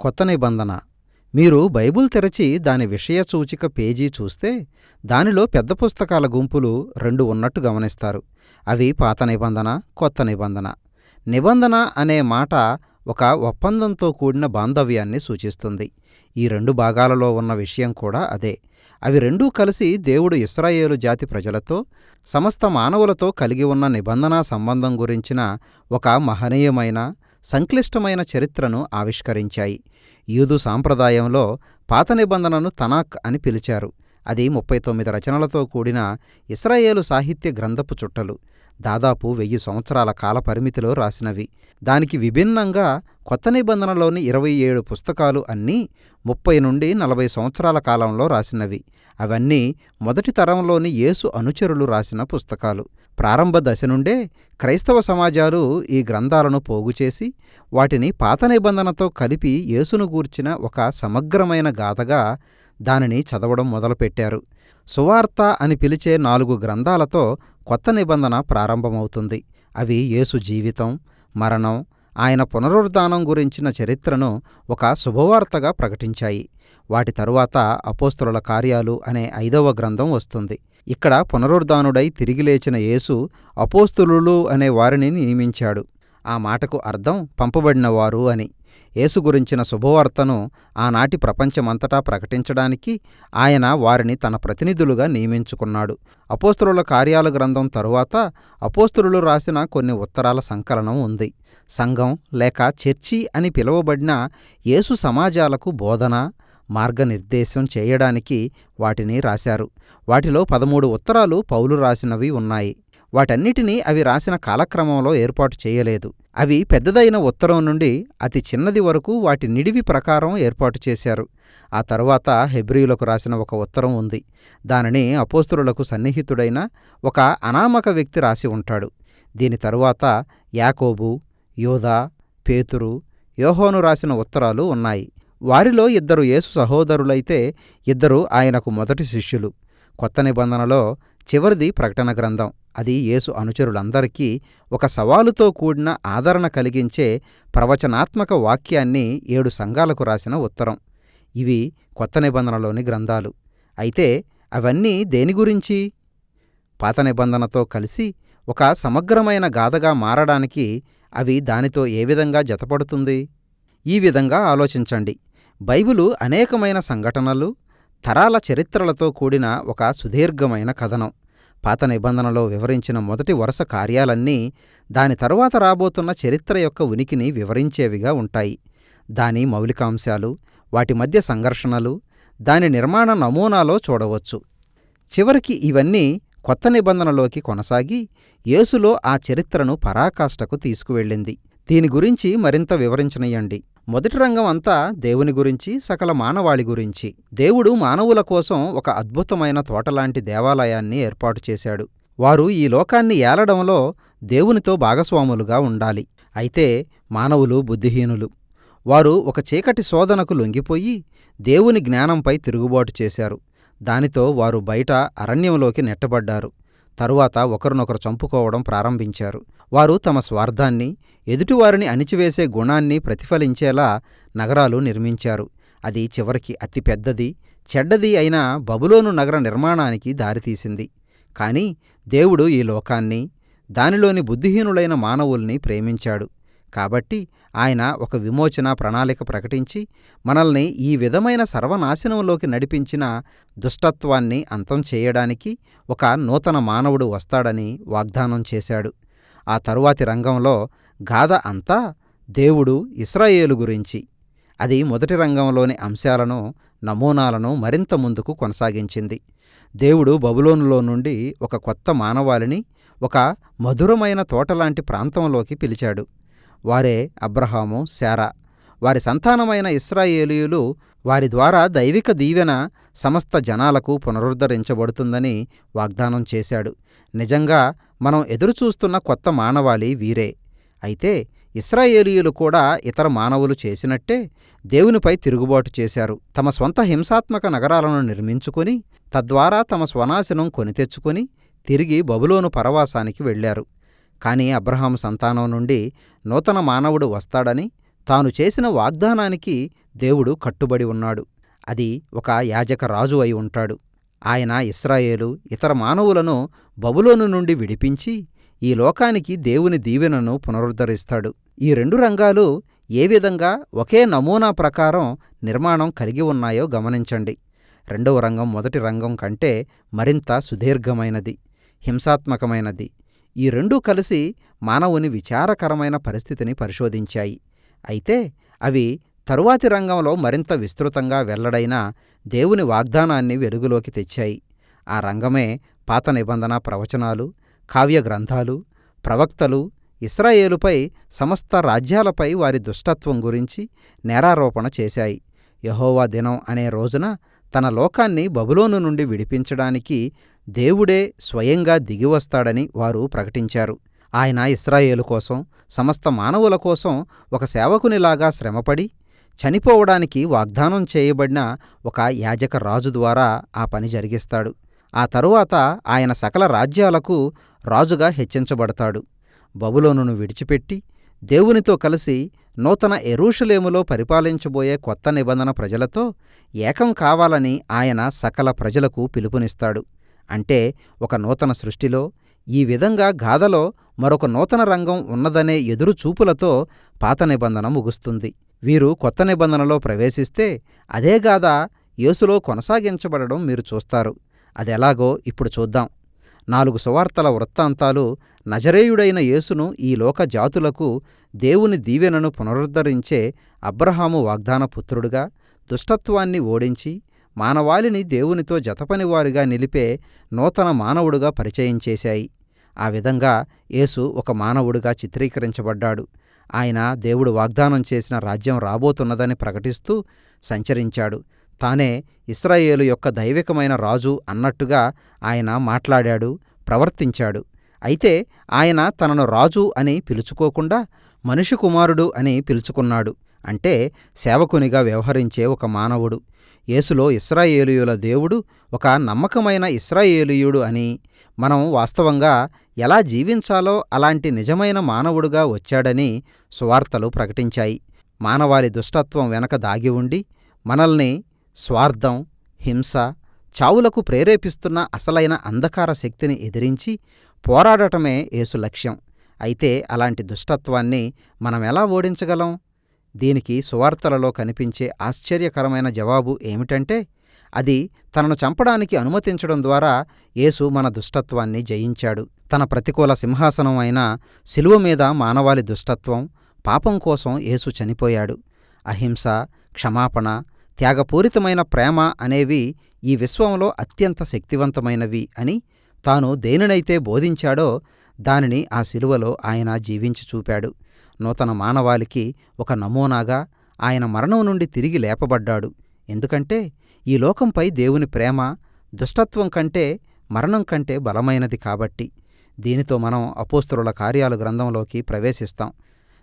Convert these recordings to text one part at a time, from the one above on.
కొత్త నిబంధన. మీరు బైబుల్ తెరచి దాని విషయ సూచిక పేజీ చూస్తే దానిలో పెద్ద పుస్తకాల గుంపులు రెండు ఉన్నట్టు గమనిస్తారు. అవి పాత నిబంధన కొత్త నిబంధన. నిబంధన అనే మాట ఒక ఒప్పందంతో కూడిన బాంధవ్యాన్ని సూచిస్తుంది. ఈ రెండు భాగాలలో ఉన్న విషయం కూడా అదే. అవి రెండూ కలిసి దేవుడు ఇస్రాయేలు జాతి ప్రజలతో సమస్త మానవులతో కలిగి ఉన్న నిబంధనా సంబంధం గురించిన ఒక మహనీయమైన సంక్లిష్టమైన చరిత్రను ఆవిష్కరించాయి. యూదు సాంప్రదాయంలో పాత నిబంధనను తనాక్ అని పిలిచారు. అది ముప్పై తొమ్మిది రచనలతో కూడిన ఇస్రాయేలు సాహిత్య గ్రంథపు చుట్టలు. దాదాపు వెయ్యి సంవత్సరాల కాల పరిమితిలో రాసినవి. దానికి విభిన్నంగా కొత్త నిబంధనలోని ఇరవై ఏడు పుస్తకాలు అన్నీ ముప్పై నుండి నలభై సంవత్సరాల కాలంలో రాసినవి. అవన్నీ మొదటి తరంలోని యేసు అనుచరులు రాసిన పుస్తకాలు. ప్రారంభ దశ నుండే క్రైస్తవ సమాజాలు ఈ గ్రంథాలను పోగుచేసి వాటిని పాత నిబంధనతో కలిపి యేసును గూర్చిన ఒక సమగ్రమైన గాథగా దానిని చదవడం మొదలుపెట్టారు. సువార్త అని పిలిచే నాలుగు గ్రంథాలతో కొత్త నిబంధన ప్రారంభమవుతుంది. అవి యేసు జీవితం మరణం ఆయన పునరుద్ధానం గురించిన చరిత్రను ఒక శుభవార్తగా ప్రకటించాయి. వాటి తరువాత అపోస్తుల కార్యాలు అనే ఐదవ గ్రంథం వస్తుంది. ఇక్కడ పునరుద్ధానుడై తిరిగి లేచిన యేసు అపోస్తులులు అనే వారిని నియమించాడు. ఆ మాటకు అర్థం పంపబడినవారు అని. యేసు గురించిన శుభవార్తను ఆనాటి ప్రపంచమంతటా ప్రకటించడానికి ఆయన వారిని తన ప్రతినిధులుగా నియమించుకున్నాడు. అపోస్తుల కార్యాల గ్రంథం తరువాత అపోస్తులు రాసిన కొన్ని ఉత్తరాల సంకలనం ఉంది. సంఘం లేక చర్చి అని పిలువబడిన యేసు సమాజాలకు బోధన మార్గనిర్దేశం చేయడానికి వాటిని రాశారు. వాటిలో పదమూడు ఉత్తరాలు పౌలు రాసినవి ఉన్నాయి. వాటన్నిటినీ అవి రాసిన కాలక్రమంలో ఏర్పాటు చేయలేదు. అవి పెద్దదైన ఉత్తరం నుండి అతి చిన్నది వరకు వాటి నిడివి ప్రకారం ఏర్పాటు చేశారు. ఆ తరువాత హెబ్రియులకు రాసిన ఒక ఉత్తరం ఉంది. దానిని అపోస్తులకు సన్నిహితుడైన ఒక అనామక వ్యక్తి రాసి ఉంటాడు. దీని తరువాత యాకోబు యోధా పేతురు యోహోను రాసిన ఉత్తరాలు ఉన్నాయి. వారిలో ఇద్దరు యేసు సహోదరులైతే ఇద్దరు ఆయనకు మొదటి శిష్యులు. కొత్త నిబంధనలో చివరిది ప్రకటన గ్రంథం. అది యేసు అనుచరులందరికీ ఒక సవాలుతో కూడిన ఆదరణ కలిగించే ప్రవచనాత్మక వాక్యాన్ని ఏడు సంఘాలకు రాసిన ఉత్తరం. ఇవి కొత్త నిబంధనలోని గ్రంథాలు. అయితే అవన్నీ దేని గురించి? పాత నిబంధనతో కలిసి ఒక సమగ్రమైన గాథగా మారడానికి అవి దానితో ఏ విధంగా జతపడుతుంది? ఈ విధంగా ఆలోచించండి. బైబిలు అనేకమైన సంఘటనలు తరాల చరిత్రలతో కూడిన ఒక సుదీర్ఘమైన కథనం. పాత నిబంధనలో వివరించిన మొదటి వరుస కార్యాలన్నీ దాని తరువాత రాబోతున్న చరిత్ర యొక్క ఉనికిని వివరించేవిగా ఉంటాయి. దాని మౌలికాంశాలు వాటి మధ్య సంఘర్షణలు దాని నిర్మాణ నమూనాలో చూడవచ్చు. చివరికి ఇవన్నీ కొత్త నిబంధనలోకి కొనసాగి యేసులో ఆ చరిత్రను పరాకాష్ఠకు తీసుకువెళ్ళింది. దీని గురించి మరింత వివరించనీయండి. మొదటి రంగం అంతా దేవుని గురించి సకల మానవాళి గురించి. దేవుడు మానవుల కోసం ఒక అద్భుతమైన తోటలాంటి దేవాలయాన్ని ఏర్పాటు చేశాడు. వారు ఈ లోకాన్ని ఏలడంలో దేవునితో భాగస్వాములుగా ఉండాలి. అయితే మానవులు బుద్ధిహీనులు వారు ఒక చీకటి శోధనకు లొంగిపోయి దేవుని జ్ఞానంపై తిరుగుబాటు చేశారు. దానితో వారు బయట అరణ్యంలోకి నెట్టబడ్డారు. తరువాత ఒకరినొకరు చంపుకోవడం ప్రారంభించారు. వారు తమ స్వార్థాన్ని ఎదుటివారిని అణిచివేసే గుణాన్ని ప్రతిఫలించేలా నగరాలు నిర్మించారు. అది చివరికి అతి పెద్దది చెడ్డది అయిన బబులోను నగర నిర్మాణానికి దారితీసింది. కాని దేవుడు ఈ లోకాన్ని దానిలోని బుద్ధిహీనులైన మానవుల్ని ప్రేమించాడు. కాబట్టి ఆయన ఒక విమోచన ప్రణాళిక ప్రకటించి మనల్ని ఈ విధమైన సర్వనాశనంలోకి నడిపించిన దుష్టత్వాన్ని అంతం చేయడానికి ఒక నూతన మానవుడు వస్తాడని వాగ్దానం చేశాడు. ఆ తరువాతి రంగంలో గాథ అంతా దేవుడు ఇస్రాయేలు గురించి అది మొదటి రంగంలోని అంశాలను నమూనాలను మరింత ముందుకు కొనసాగించింది. దేవుడు బబులోనులో నుండి ఒక కొత్త మానవాళిని ఒక మధురమైన తోటలాంటి ప్రాంతంలోకి పిలిచాడు. వారే అబ్రహాము శారా. వారి సంతానమైన ఇస్రాయేలీయులు వారి ద్వారా దైవిక దీవెన సమస్త జనాలకు పునరుద్ధరించబడుతుందని వాగ్దానం చేశాడు. నిజంగా మనం ఎదురుచూస్తున్న కొత్త మానవాళి వీరే. అయితే ఇస్రాయేలీయులు కూడా ఇతర మానవులు చేసినట్టే దేవునిపై తిరుగుబాటు చేశారు. తమ స్వంత హింసాత్మక నగరాలను నిర్మించుకుని తద్వారా తమ స్వనాశనం కొని తెచ్చుకుని తిరిగి బబులోను పరవాసానికి వెళ్ళారు కాని అబ్రహాం సంతానం నుండి నూతన మానవుడు వస్తాడని తాను చేసిన వాగ్దానానికి దేవుడు కట్టుబడి ఉన్నాడు. అది ఒక యాజక రాజు అయి ఉంటాడు. ఆయన ఇస్రాయేలు ఇతర మానవులను బబులోను నుండి విడిపించి ఈ లోకానికి దేవుని దీవెనను పునరుద్ధరిస్తాడు. ఈ రెండు రంగాలు ఏ విధంగా ఒకే నమూనా ప్రకారం నిర్మాణం కలిగి ఉన్నాయో గమనించండి. రెండవ రంగం మొదటి రంగం కంటే మరింత సుదీర్ఘమైనది హింసాత్మకమైనది. ఈ రెండూ కలిసి మానవుని విచారకరమైన పరిస్థితిని పరిశోధించాయి. అయితే అవి తరువాతి రంగంలో మరింత విస్తృతంగా వెల్లడైన దేవుని వాగ్దానాన్ని వెలుగులోకి తెచ్చాయి. ఆ రంగమే పాత నిబంధన ప్రవచనాలు కావ్య గ్రంథాలు ప్రవక్తలు ఇస్రాయేలుపై సమస్త రాజ్యాలపై వారి దుష్టత్వం గురించి నేరారోపణ చేశాయి. యహోవా దినం అనే రోజున తన లోకాన్ని బబులోను నుండి విడిపించడానికి దేవుడే స్వయంగా దిగివస్తాడని వారు ప్రకటించారు. ఆయన ఇస్రాయేలు కోసం సమస్త మానవుల కోసం ఒక సేవకునిలాగా శ్రమపడి చనిపోవడానికి వాగ్దానం చేయబడిన ఒక యాజక రాజు ద్వారా ఆ పని జరిగిస్తాడు. ఆ తరువాత ఆయన సకల రాజ్యాలకు రాజుగా హెచ్చించబడతాడు. బబులోనును విడిచిపెట్టి దేవునితో కలిసి నూతన ఎరూషలేములో పరిపాలించబోయే కొత్త నిబంధన ప్రజలతో ఏకం కావాలని ఆయన సకల ప్రజలకు పిలుపునిస్తాడు. అంటే ఒక నూతన సృష్టిలో ఈ విధంగా గాథలో మరొక నూతన రంగం ఉన్నదనే ఎదురుచూపులతో పాత నిబంధన ముగుస్తుంది. వీరు కొత్త నిబంధనలో ప్రవేశిస్తే అదే గాథ యేసులో కొనసాగించబడడం మీరు చూస్తారు. అదెలాగో ఇప్పుడు చూద్దాం. నాలుగు సువార్తల వృత్తాంతాలు నజరేయుడైన యేసును ఈ లోక జాతులకు దేవుని దీవెనను పునరుద్ధరించే అబ్రహాము వాగ్దాన పుత్రుడుగా దుష్టత్వాన్ని ఓడించి మానవాళిని దేవునితో జతపనివారుగా నిలిపే నూతన మానవుడుగా పరిచయం చేశాయి. ఆ విధంగా యేసు ఒక మానవుడుగా చిత్రీకరించబడ్డాడు. ఆయన దేవుడు వాగ్దానం చేసిన రాజ్యం రాబోతున్నదని ప్రకటిస్తూ సంచరించాడు. తానే ఇస్రాయేలు యొక్క దైవికమైన రాజు అన్నట్టుగా ఆయన మాట్లాడాడు ప్రవర్తించాడు. అయితే ఆయన తనను రాజు అని పిలుచుకోకుండా మనిషి కుమారుడు అని పిలుచుకున్నాడు. అంటే సేవకునిగా వ్యవహరించే ఒక మానవుడు. యేసులో ఇస్రాయేలీయుల దేవుడు ఒక నమ్మకమైన ఇస్రాయేలీయుడు అని మనం వాస్తవంగా ఎలా జీవించాలో అలాంటి నిజమైన మానవుడుగా వచ్చాడని సువార్తలు ప్రకటించాయి. మానవాళి దుష్టత్వం వెనక దాగి ఉండి మనల్ని స్వార్థం హింస చావులకు ప్రేరేపిస్తున్న అసలైన అంధకార శక్తిని ఎదిరించి పోరాడటమే యేసు లక్ష్యం. అయితే అలాంటి దుష్టత్వాన్ని మనమెలా ఓడించగలం? దీనికి సువార్తలలో కనిపించే ఆశ్చర్యకరమైన జవాబు ఏమిటంటే అది తనను చంపడానికి అనుమతించడం ద్వారా యేసు మన దుష్టత్వాన్ని జయించాడు. తన ప్రతికూల సింహాసనం అయిన శిలువ మీద మానవాళి దుష్టత్వం పాపం కోసం యేసు చనిపోయాడు. అహింస క్షమాపణ త్యాగపూరితమైన ప్రేమ అనేవి ఈ విశ్వంలో అత్యంత శక్తివంతమైనవి అని తాను దేనినైతే బోధించాడో దానిని ఆ శిలువలో ఆయన జీవించి చూపాడు. నూతన మానవాళికి ఒక నమూనాగా ఆయన మరణం నుండి తిరిగి లేపబడ్డాడు. ఎందుకంటే ఈ లోకంపై దేవుని ప్రేమ దుష్టత్వం కంటే మరణం కంటే బలమైనది కాబట్టి దీనితో మనం అపోస్తుల కార్యాలు గ్రంథంలోకి ప్రవేశిస్తాం.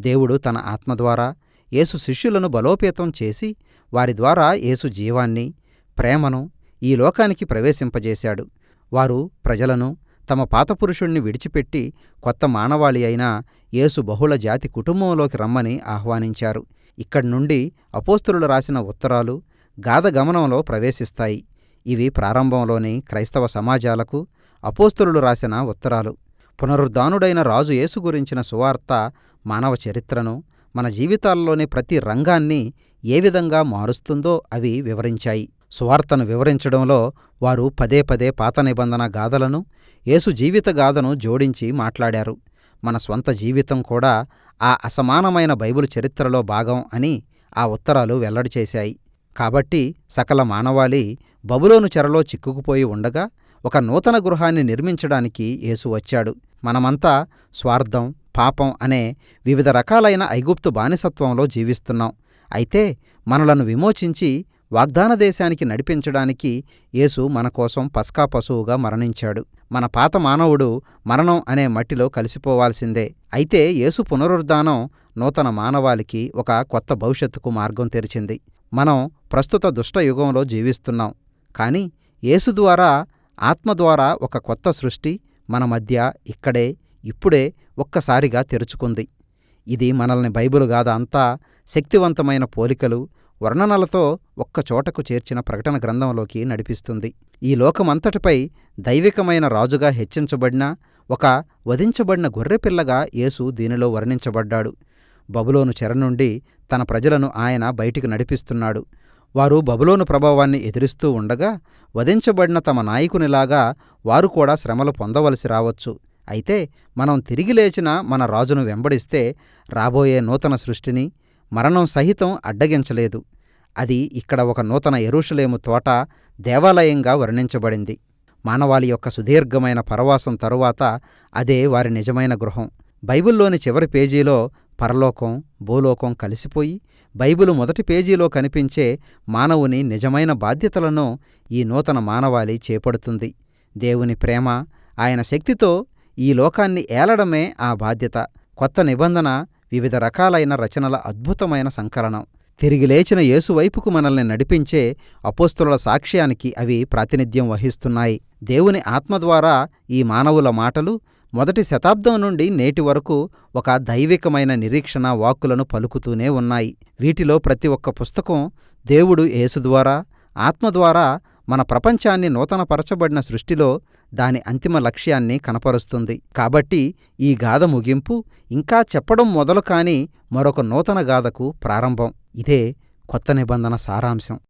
దేవుడు తన ఆత్మ ద్వారా యేసు శిష్యులను బలోపేతం చేసి వారి ద్వారా యేసు జీవాన్ని ప్రేమను ఈ లోకానికి ప్రవేశింపజేశాడు. వారు ప్రజలను తమ పాత పురుషుణ్ణి విడిచిపెట్టి కొత్త మానవాళి అయిన యేసు బహుళ జాతి కుటుంబంలోకి రమ్మని ఆహ్వానించారు. ఇక్కడి నుండి అపోస్తులు రాసిన ఉత్తరాలు గాథగమనంలో ప్రవేశిస్తాయి. ఇవి ప్రారంభంలోని క్రైస్తవ సమాజాలకు అపోస్తులు రాసిన ఉత్తరాలు. పునరుద్ధానుడైన రాజు యేసు గురించిన సువార్త మానవ చరిత్రను మన జీవితాల్లోని ప్రతి రంగాన్ని ఏ విధంగా మారుస్తుందో అవి వివరించాయి. సువార్తను వివరించడంలో వారు పదే పదే పాత నిబంధన గాథలను యేసు జీవితగాథను జోడించి మాట్లాడారు. మన స్వంత జీవితం కూడా ఆ అసమానమైన బైబిల్ చరిత్రలో భాగం అని ఆ ఉత్తరాలు వెల్లడి చేశాయి. కాబట్టి సకల మానవాళి బబులోను చెరలో చిక్కుకుపోయి ఉండగా ఒక నూతన గృహాన్ని నిర్మించడానికి యేసు వచ్చాడు. మనమంతా స్వార్థం పాపం అనే వివిధ రకాలైన ఐగుప్తు బానిసత్వంలో జీవిస్తున్నాం. అయితే మనలను విమోచించి వాగ్దాన దేశానికి నడిపించడానికి యేసు మన కోసం పస్కా పశువుగా మరణించాడు. మన పాత మానవుడు మరణం అనే మట్టిలో కలిసిపోవాల్సిందే. అయితే యేసు పునరుద్ధానం నూతన మానవాళికి ఒక కొత్త భవిష్యత్తుకు మార్గం తెరిచింది. మనం ప్రస్తుత దుష్టయుగంలో జీవిస్తున్నాం. కానీ యేసు ద్వారా ఆత్మ ద్వారా ఒక కొత్త సృష్టి మన మధ్య ఇక్కడే ఇప్పుడే ఒక్కసారిగా తెరుచుకుంది. ఇది మనల్ని బైబిలు గాథ అంతా శక్తివంతమైన పోలికలు వర్ణనలతో ఒక్కచోటకు చేర్చిన ప్రకటన గ్రంథంలోకి నడిపిస్తుంది. ఈ లోకమంతటిపై దైవికమైన రాజుగా హెచ్చించబడిన ఒక వధించబడిన గొర్రెపిల్లగా యేసు దీనిలో వర్ణించబడ్డాడు. బబులోను చెర నుండి తన ప్రజలను ఆయన బయటికి నడిపిస్తున్నాడు. వారు బబులోను ప్రభావాన్ని ఎదిరిస్తూ ఉండగా వధించబడిన తమ నాయకునిలాగా వారు కూడా శ్రమలు పొందవలసి రావచ్చు. అయితే మనం తిరిగి లేచిన మన రాజును వెంబడిస్తే రాబోయే నూతన సృష్టిని మరణం సహితం అడ్డగించలేదు. అది ఇక్కడ ఒక నూతన ఎరుషలేము తోట దేవాలయంగా వర్ణించబడింది. మానవాళి యొక్క సుదీర్ఘమైన పరవాసం తరువాత అదే వారి నిజమైన గృహం. బైబిల్లోని చివరి పేజీలో పరలోకం భూలోకం కలిసిపోయి బైబిలు మొదటి పేజీలో కనిపించే మానవుని నిజమైన బాధ్యతలను ఈ నూతన మానవాళి చేపడుతుంది. దేవుని ప్రేమ ఆయన శక్తితో ఈ లోకాన్ని ఏలడమే ఆ బాధ్యత. కొత్త నిబంధన వివిధ రకాలైన రచనల అద్భుతమైన సంకలనం. తిరిగి లేచిన యేసువైపుకు మనల్ని నడిపించే అపోస్తుల సాక్ష్యానికి అవి ప్రాతినిధ్యం వహిస్తున్నాయి. దేవుని ఆత్మ ద్వారా ఈ మానవుల మాటలు మొదటి శతాబ్దం నుండి నేటి వరకు ఒక దైవికమైన నిరీక్షణ వాక్కులను పలుకుతూనే ఉన్నాయి. వీటిలో ప్రతి ఒక్క పుస్తకం దేవుడు యేసు ద్వారా ఆత్మ ద్వారా మన ప్రపంచాన్ని నూతనపరచబడిన సృష్టిలో దాని అంతిమ లక్ష్యాన్ని కనపరుస్తుంది. కాబట్టి ఈ గాథ ముగింపు ఇంకా చెప్పడం మొదలు కాని మరొక నూతన గాథకు ప్రారంభం. ఇదే కొత్త నిబంధన సారాంశం.